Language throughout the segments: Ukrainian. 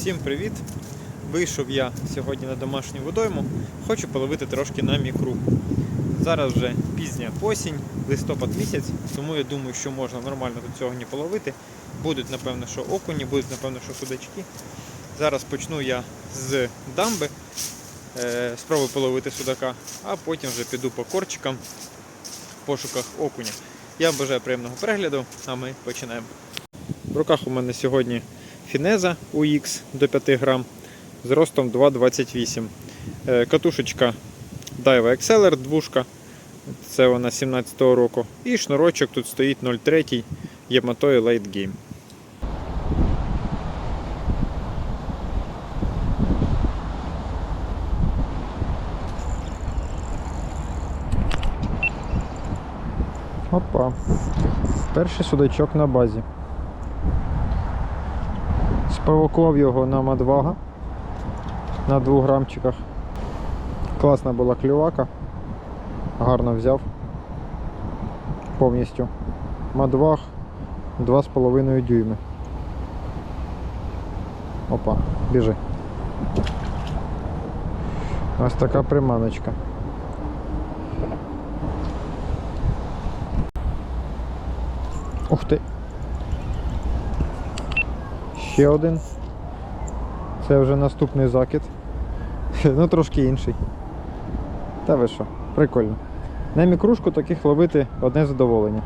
Всім привіт! Вийшов я сьогодні на домашню водойму. Хочу половити трошки на мікру. Зараз вже пізня осінь, листопад місяць, тому я думаю, що можна нормально цього не половити. Будуть, напевно, що окуні, будуть, напевно, що судачки. Зараз почну я з дамби, е, спробую половити судака, а потім вже піду по корчикам в пошуках окуня. Я бажаю приємного перегляду, а ми починаємо. В руках у мене сьогодні Фінеза UX до 5 грам з ростом 2,28. Е, Катушечка Daiwa Exceller двушка. Це вона 17-го року. І шнурочок тут стоїть 0,3 Yamato Light Game. Опа. Перший судачок на базі. Спровокував його на мадвага на 2 грамчиках. Класна була клювака. Гарно взяв. Повністю. Мадваг 2,5 дюйми. Опа, біжи. Ось така приманочка. Ух ти! Ще один. Це вже наступний закид. Ну трошки інший. Та ви що, прикольно. На мікрушку таких ловити одне задоволення.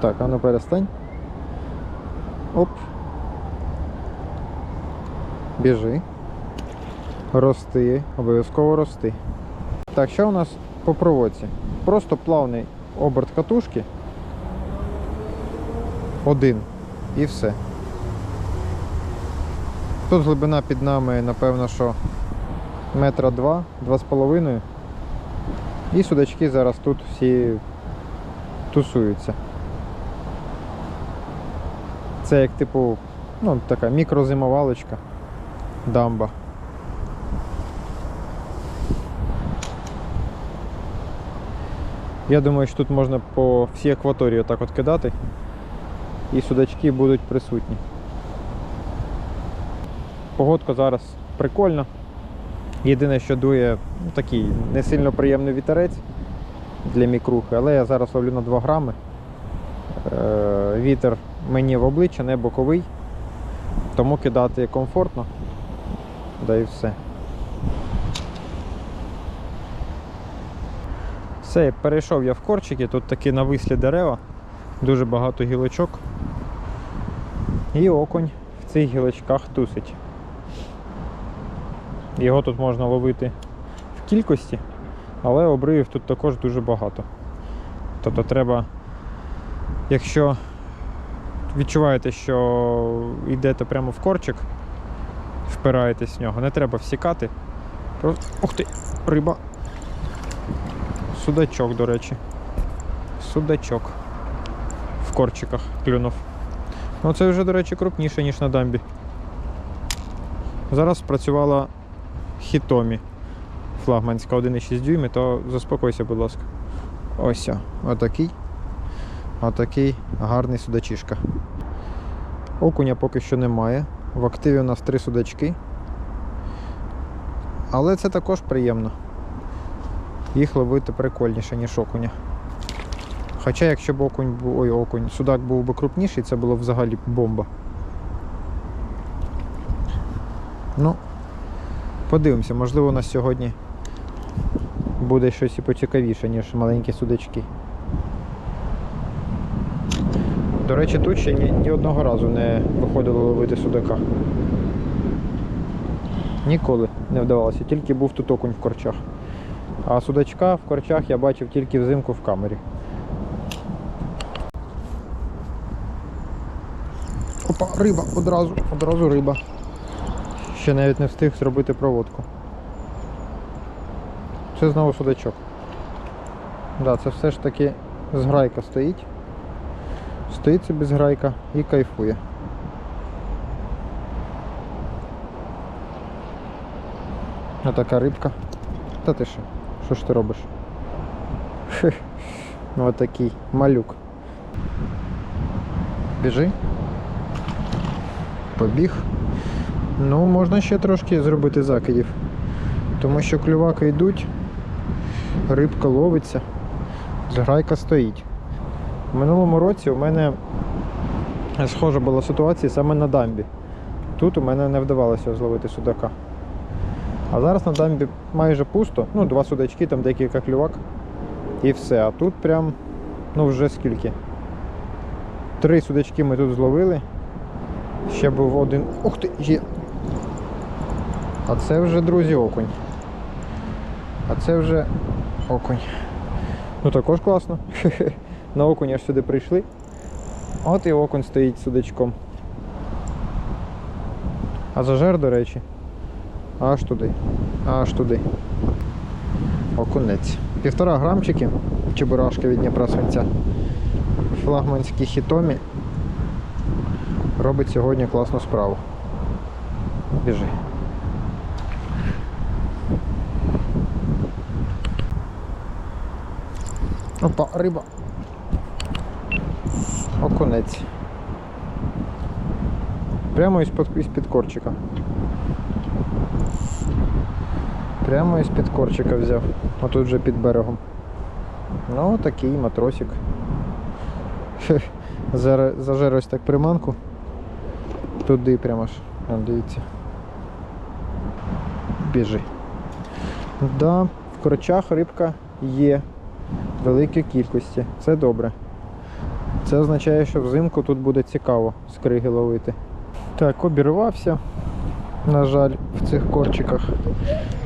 Так, а ну перестань. Оп. Біжи. Рости, обов'язково рости. Так, що у нас по проводці? Просто плавний оберт катушки. Один. І все. Тут глибина під нами, напевно, що метра два, два з половиною. І судачки зараз тут всі тусуються. Це як типу, ну, така мікрозимовалочка, дамба. Я думаю, що тут можна по всій акваторії отак от кидати і судачки будуть присутні. Погодка зараз прикольна. Єдине, що дує ну, такий не сильно приємний вітерець для мікрухи, але я зараз ловлю на 2 грами. Е, Вітер мені в обличчя, не боковий, тому кидати комфортно. Да і все. Все, перейшов я в корчики, тут такі навислі дерева, дуже багато гілочок. І окунь в цих гілочках тусить. Його тут можна ловити в кількості, але обривів тут також дуже багато. Тобто треба, якщо відчуваєте, що йдете прямо в корчик, впираєтесь в нього, не треба всікати. Ух ти, риба. Судачок, до речі. Судачок. В корчиках клюнув. Ну це вже, до речі, крупніше, ніж на дамбі. Зараз спрацювала хітомі флагманська 1,6 дюйми, то заспокойся, будь ласка. Ось, отакий. Отакий гарний судачишка. Окуня поки що немає. В активі у нас три судачки. Але це також приємно. Їх ловити прикольніше, ніж окуня. Хоча якщо б окунь. Ой, окунь, судак був би крупніший, це було б взагалі бомба. Ну, подивимося, можливо, у нас сьогодні буде щось і поцікавіше, ніж маленькі судачки. До речі, тут ще ні, ні одного разу не виходило ловити судака. Ніколи не вдавалося, тільки був тут окунь в корчах. А судачка в корчах я бачив тільки взимку в камері. Опа, риба, одразу, одразу риба. Ще навіть не встиг зробити проводку. Це знову судачок. Да, це все ж таки зграйка стоїть. Стоїть собі зграйка і кайфує. Отака рибка. Та ти що? Що ж ти робиш? Отакий малюк. Біжи. Побіг. Ну, можна ще трошки зробити закидів. Тому що клюваки йдуть, рибка ловиться, зграйка стоїть. В минулому році у мене схожа була ситуація саме на дамбі. Тут у мене не вдавалося зловити судака. А зараз на дамбі майже пусто, ну, два судачки, там декілька клювак і все. А тут прям, ну вже скільки? Три судачки ми тут зловили. Ще був один. Ух ти! Є! А це вже, друзі, окунь. А це вже окунь. Ну також класно. На окунь аж сюди прийшли. От і окунь стоїть судачком. А зажер, до речі, аж туди. Аж туди. Окунець. Півтора грамчики чебурашки від Дніпра свинця. Флагманські хітомі робить сьогодні класну справу. Біжи. Опа, риба. Окунець. Прямо із-під корчика. Прямо із-під корчика взяв. Отут вже під берегом. Ну, такий матросик. Зараз зажер ось так приманку. Туди прямо ж. А, дивіться. Біжи. Да, в корчах рибка є в великій кількості. Це добре. Це означає, що взимку тут буде цікаво скриги ловити. Так, обірвався, на жаль, в цих корчиках.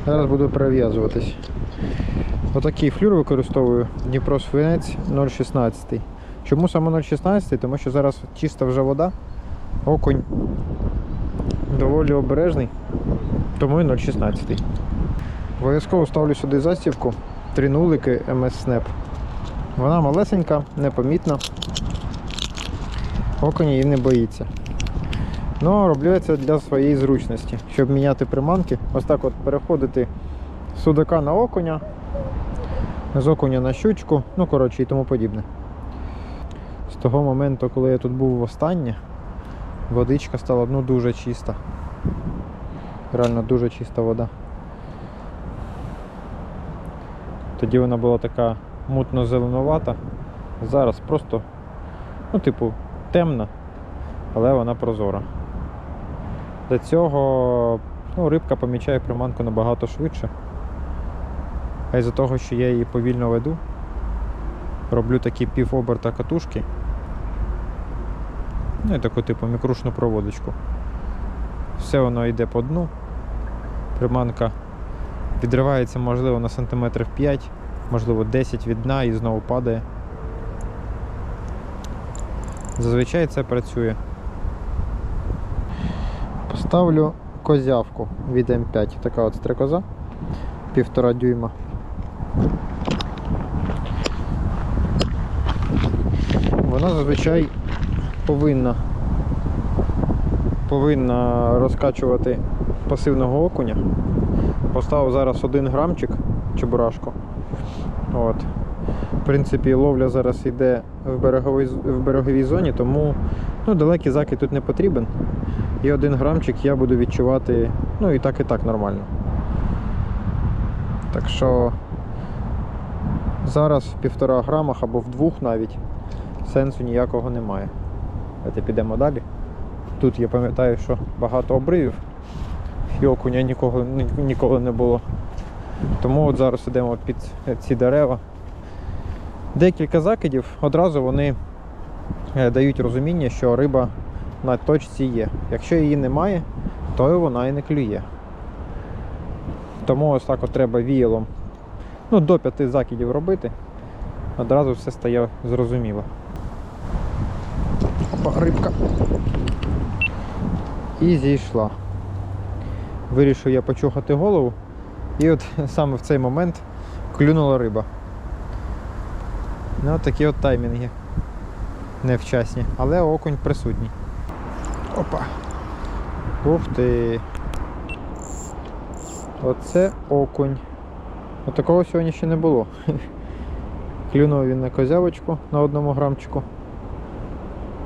Зараз буду перев'язуватись. Отакий флюр використовую Дніпро свинець 0,16. Чому саме 0,16? Тому що зараз чиста вже вода, окунь доволі обережний, тому і 0,16. Обов'язково ставлю сюди застівку, три нулики MS Snap. Вона малесенька, непомітна. Окунь її не боїться. Ну, роблю я це для своєї зручності, щоб міняти приманки. Ось так от переходити з судака на окуня, з окуня на щучку, ну коротше і тому подібне. З того моменту, коли я тут був востаннє, водичка стала ну, дуже чиста. Реально дуже чиста вода. Тоді вона була така мутно-зеленувата. Зараз просто, ну, типу, темна, але вона прозора. Для цього ну, рибка помічає приманку набагато швидше. А із-за того, що я її повільно веду, роблю такі півоберта катушки. Ну і таку типу мікрушну проводочку. Все воно йде по дну. Приманка відривається, можливо, на сантиметрів 5, можливо 10 від дна і знову падає. Зазвичай це працює. Поставлю козявку від М5. Така от стрекоза, півтора дюйма. Вона зазвичай повинна повинна розкачувати пасивного окуня. Поставив зараз один грамчик чебурашку. От. В принципі, ловля зараз йде в береговій, в береговій зоні, тому ну, далекий закид тут не потрібен. І один грамчик я буду відчувати, ну і так, і так нормально. Так що зараз в півтора грамах або в двох навіть сенсу ніякого немає. Давайте підемо далі. Тут я пам'ятаю, що багато обривів і окуня нікого, ніколи не було. Тому от зараз йдемо під ці дерева. Декілька закидів одразу вони е, дають розуміння, що риба на точці є. Якщо її немає, то вона і не клює. Тому ось так от треба віялом ну, до п'яти закидів робити. Одразу все стає зрозуміло. Опа, рибка. І зійшла. Вирішив я почухати голову. І от саме в цей момент клюнула риба. Ну, такі от таймінги. Невчасні, але окунь присутній. Опа. Ух ти. Оце окунь. От такого сьогодні ще не було. Клюнув він на козявочку на одному грамчику.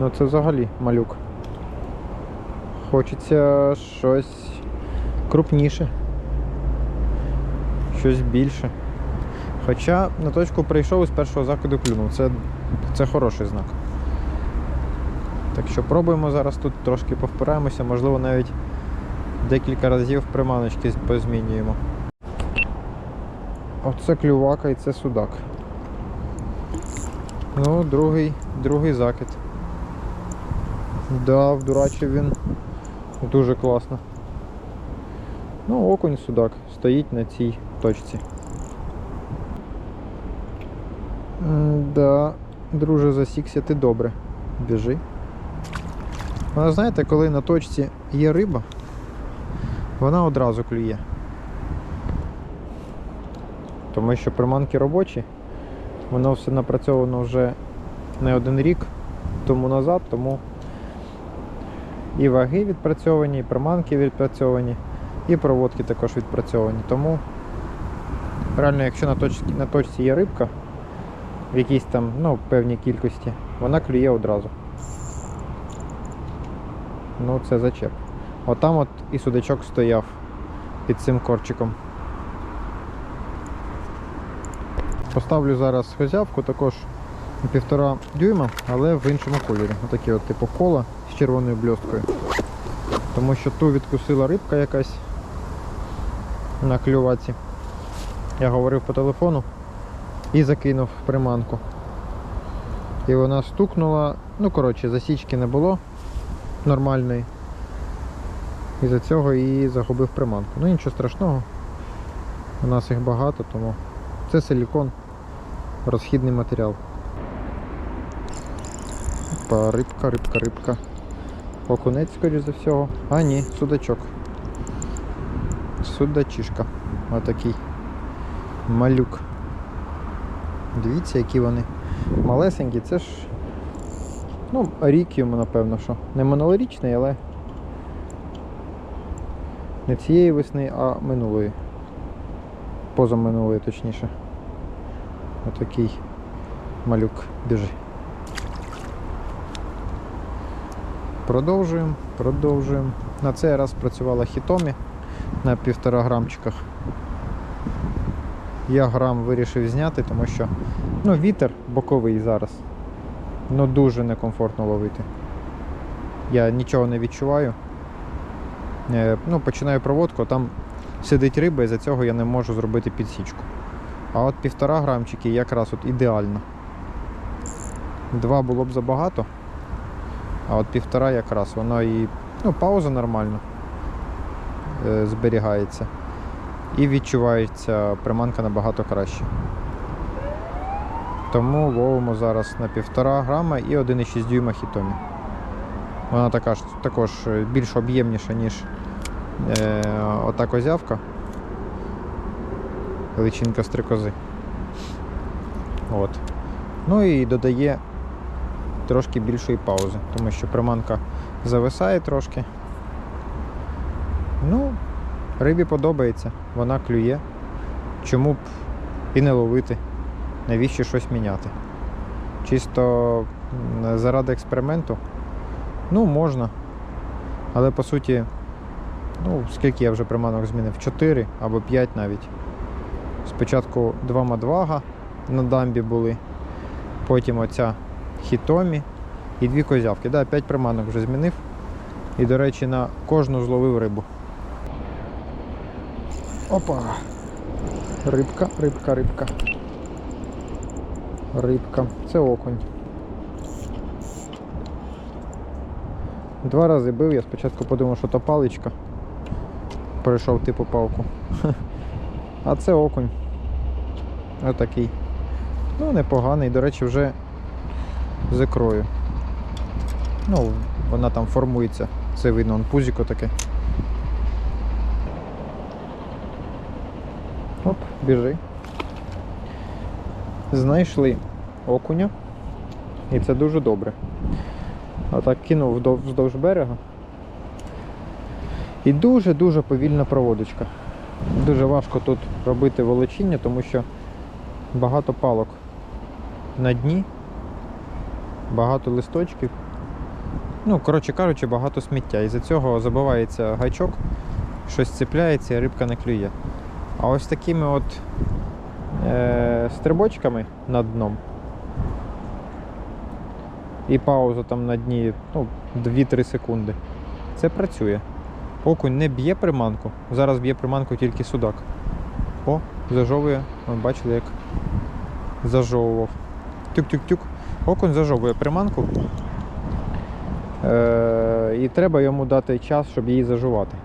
Ну це взагалі малюк. Хочеться щось крупніше. Щось більше. Хоча на точку прийшов і з першого закиду клюнув. Це, це хороший знак. Так що пробуємо зараз тут трошки повпираємося, можливо навіть декілька разів приманочки позмінюємо. Оце клювака і це судак. Ну, другий, другий закид. Да, вдурачив він дуже класно. Ну, окунь судак стоїть на цій точці. Да, друже, засікся ти добре. Біжи. Вона знаєте, коли на точці є риба, вона одразу клює. Тому що приманки робочі, воно все напрацьовано вже не один рік тому назад, тому і ваги відпрацьовані, і приманки відпрацьовані, і проводки також відпрацьовані. Тому реально, якщо на точці, на точці є рибка в якійсь там ну, певній кількості, вона клює одразу. Ну, це зачеп. Отам от і судачок стояв під цим корчиком. Поставлю зараз хозявку також півтора дюйма, але в іншому кольорі. Отакі от типу кола з червоною бльосткою. Тому що ту відкусила рибка якась на клюваці. Я говорив по телефону і закинув приманку. І вона стукнула, ну коротше, засічки не було нормальної. І за цього і загубив приманку. Ну нічого страшного. У нас їх багато, тому це силікон, розхідний матеріал. Опа, рибка, рибка, рибка. Окунець, скоріш за всього. А ні, судачок. Судачишка. Отакий. Малюк. Дивіться, які вони малесенькі. Це ж Ну, рік йому, напевно, що. Не минулорічний, але не цієї весни, а минулої. Позаминулої, точніше. Отакий малюк біжи. Продовжуємо, продовжуємо. На цей раз працювала хітомі на півтора грамчиках. Я грам вирішив зняти, тому що ну, вітер боковий зараз. Ну дуже некомфортно ловити. Я нічого не відчуваю. Е, ну, починаю проводку, там сидить риба, і за цього я не можу зробити підсічку. А от півтора грамчики якраз от ідеально. Два було б забагато, а от півтора якраз воно і ну, пауза нормально е, зберігається. І відчувається приманка набагато краще. Тому ловимо зараз на 1,5 грама і 1,6 дюйма хітомі. Вона така ж, також більш об'ємніша, ніж е, ота козявка. Личинка стрикози. От. Ну і додає трошки більшої паузи, тому що приманка зависає трошки. Ну, рибі подобається, вона клює. Чому б і не ловити? навіщо щось міняти. Чисто заради експерименту, ну, можна. Але по суті, ну, скільки я вже приманок змінив? 4 або 5 навіть. Спочатку два мадвага на дамбі були, потім оця хітомі і дві козявки. Да, 5 приманок вже змінив. І, до речі, на кожну зловив рибу. Опа! Рибка, рибка, рибка. Рибка. Це окунь. Два рази бив, я спочатку подумав, що то паличка. Перейшов типу палку. А це окунь. Отакий. Ну, непоганий, до речі, вже з. Ну, вона там формується. Це видно, он пузіко таке. Оп, біжи. Знайшли окуня. І це дуже добре. Отак кинув вздовж берега. І дуже-дуже повільна проводочка. Дуже важко тут робити волочіння, тому що багато палок на дні, багато листочків. Ну, коротше кажучи, багато сміття. І за цього забивається гачок, щось цепляється і рибка не клює. А ось такими от е- стрибочками над дном. І пауза там на дні ну, 2-3 секунди. Це працює. Окунь не б'є приманку. Зараз б'є приманку тільки судак. О, зажовує. Ви бачили, як зажовував. Тюк-тюк-тюк. Окунь зажовує приманку. Е- і треба йому дати час, щоб її зажувати.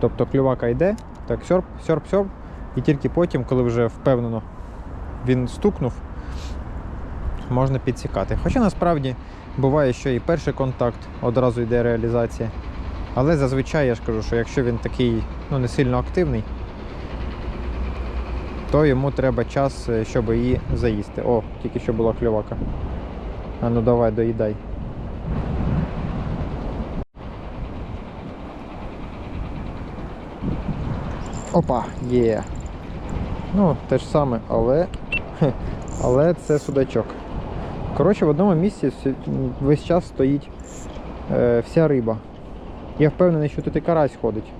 Тобто клювака йде, так сьорп, сьорп, сьорп, і тільки потім, коли вже впевнено він стукнув, можна підсікати. Хоча насправді буває, що і перший контакт одразу йде реалізація. Але зазвичай я ж кажу, що якщо він такий ну, не сильно активний, то йому треба час, е, щоб її заїсти. О, тільки що була кльовака. А ну давай, доїдай. Опа, є. Ну, те ж саме, але. Але це судачок. Коротше, в одному місці весь час стоїть е, вся риба. Я впевнений, що тут і карась ходить.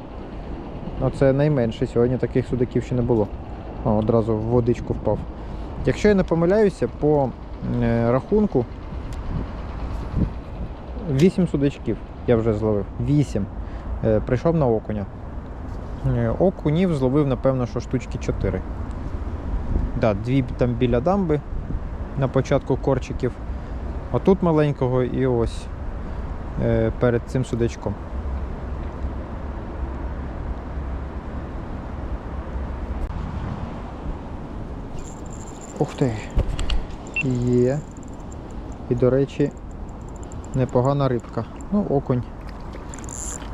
Ну, це найменше. Сьогодні таких судаків ще не було. О, одразу в водичку впав. Якщо я не помиляюся, по е, рахунку 8 судачків я вже зловив. 8. Е, прийшов на окуня. Е, Окунів зловив, напевно, що штучки 4. Да, дві там біля дамби на початку корчиків. А тут маленького і ось е, перед цим судачком. Ух ти. Є. І, до речі, непогана рибка. Ну, окунь.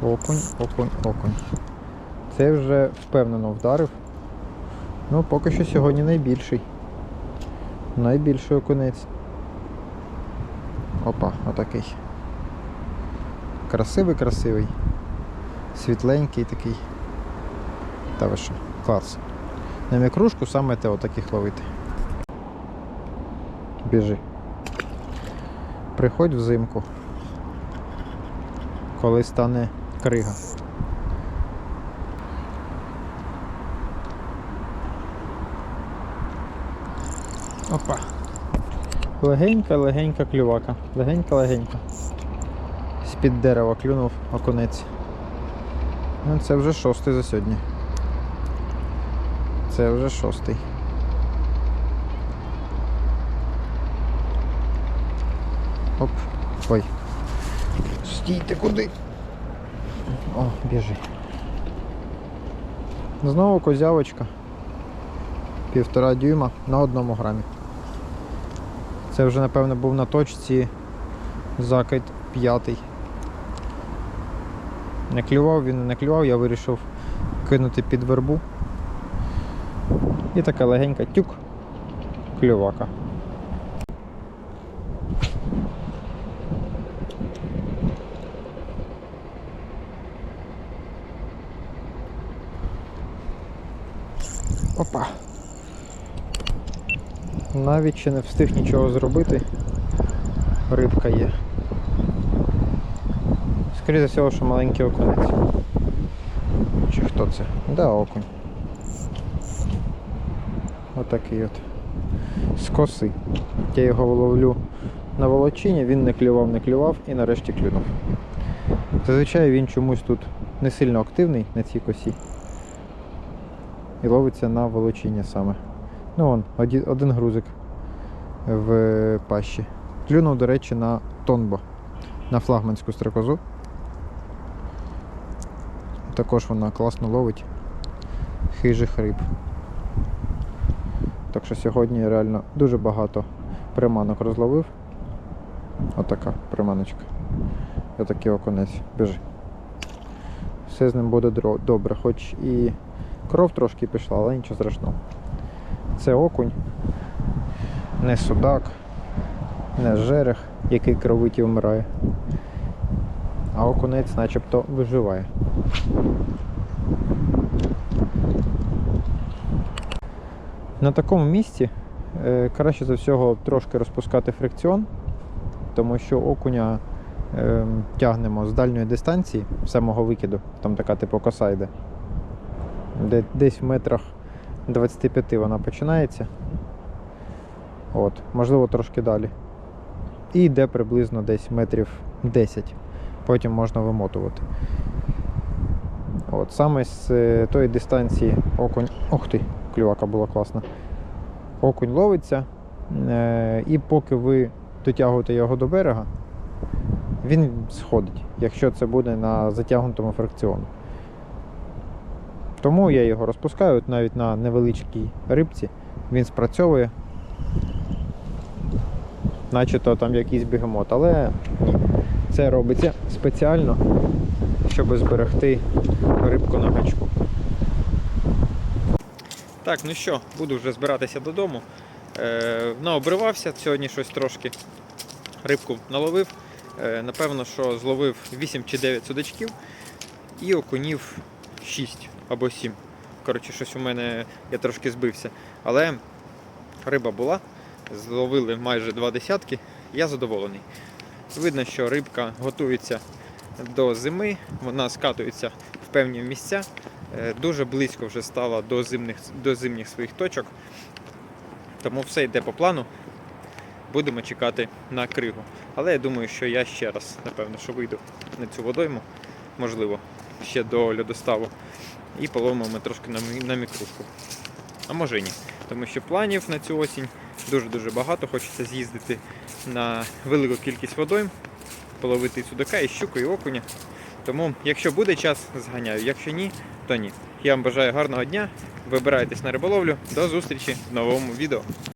Окунь, окунь, окунь. Це вже впевнено вдарив. Ну, поки що сьогодні найбільший. Найбільший окунець. Опа, отакий. Красивий, красивий. Світленький такий. Та ви що, клас. На мікрушку саме те отаких ловити. Біжи. Приходь взимку. Коли стане крига. Опа. Легенька, легенька клювака. Легенька, легенька. З-під дерева клюнув окунець. Ну, це вже шостий за сьогодні. Це вже шостий. Оп. Ой. Стій, ти куди? О, біжи. Знову козявочка. Півтора дюйма на одному грамі. Це вже, напевно, був на точці закид п'ятий. Не клював, він не клював, я вирішив кинути під вербу. І така легенька тюк клювака. Опа. Навіть ще не встиг нічого зробити. Рибка є. Скоріше за всього, що маленький окунець. Чи хто це? Да, окунь. Отакий от. З коси. Я його ловлю на волочині, він не клював, не клював і нарешті клюнув. Зазвичай він чомусь тут не сильно активний на цій косі. І ловиться на волочині саме. Ну вон, один грузик в пащі. Клюнув, до речі, на тонбо, на флагманську стрекозу. Також вона класно ловить хижих риб. Так що сьогодні реально дуже багато приманок розловив. Отака приманочка. Отакий оконець. Біжи. Все з ним буде добре, хоч і кров трошки пішла, але нічого страшного. Це окунь, не судак, не жерех, який кровить і вмирає. А окунець начебто виживає. На такому місці е, краще за всього трошки розпускати фрикціон, тому що окуня ем, тягнемо з дальньої дистанції самого викиду, там така типу коса йде. Де, десь в метрах 25 вона починається. От, можливо, трошки далі. І йде приблизно десь метрів 10. Потім можна вимотувати. От, саме з е, тої дистанції окунь. Ох ти, клювака була класна. Окунь ловиться. Е, і поки ви дотягуєте його до берега, він сходить, якщо це буде на затягнутому фракціону. Тому я його розпускаю навіть на невеличкій рибці. Він спрацьовує. Начебто там якийсь бігемот, але. Це робиться спеціально, щоб зберегти рибку на гачку. Так, ну що, буду вже збиратися додому. Е, наобривався сьогодні щось трошки. Рибку наловив. Е, напевно, що зловив 8 чи 9 судачків і окунів 6 або 7. Коротше, щось у мене я трошки збився. Але риба була, зловили майже два десятки, я задоволений. Видно, що рибка готується до зими, вона скатується в певні місця. Е, Дуже близько вже стала до зимних, до зимніх своїх точок. Тому все йде по плану. Будемо чекати на кригу. Але я думаю, що я ще раз, напевно, що вийду на цю водойму, можливо, ще до льодоставу. І половимо ми трошки на, на мікрушку. А може і ні. Тому що планів на цю осінь дуже-дуже багато. Хочеться з'їздити на велику кількість водойм, половити і судака, і щуку, і окуня. Тому, якщо буде час, зганяю. Якщо ні, то ні. Я вам бажаю гарного дня. Вибирайтесь на риболовлю. До зустрічі в новому відео.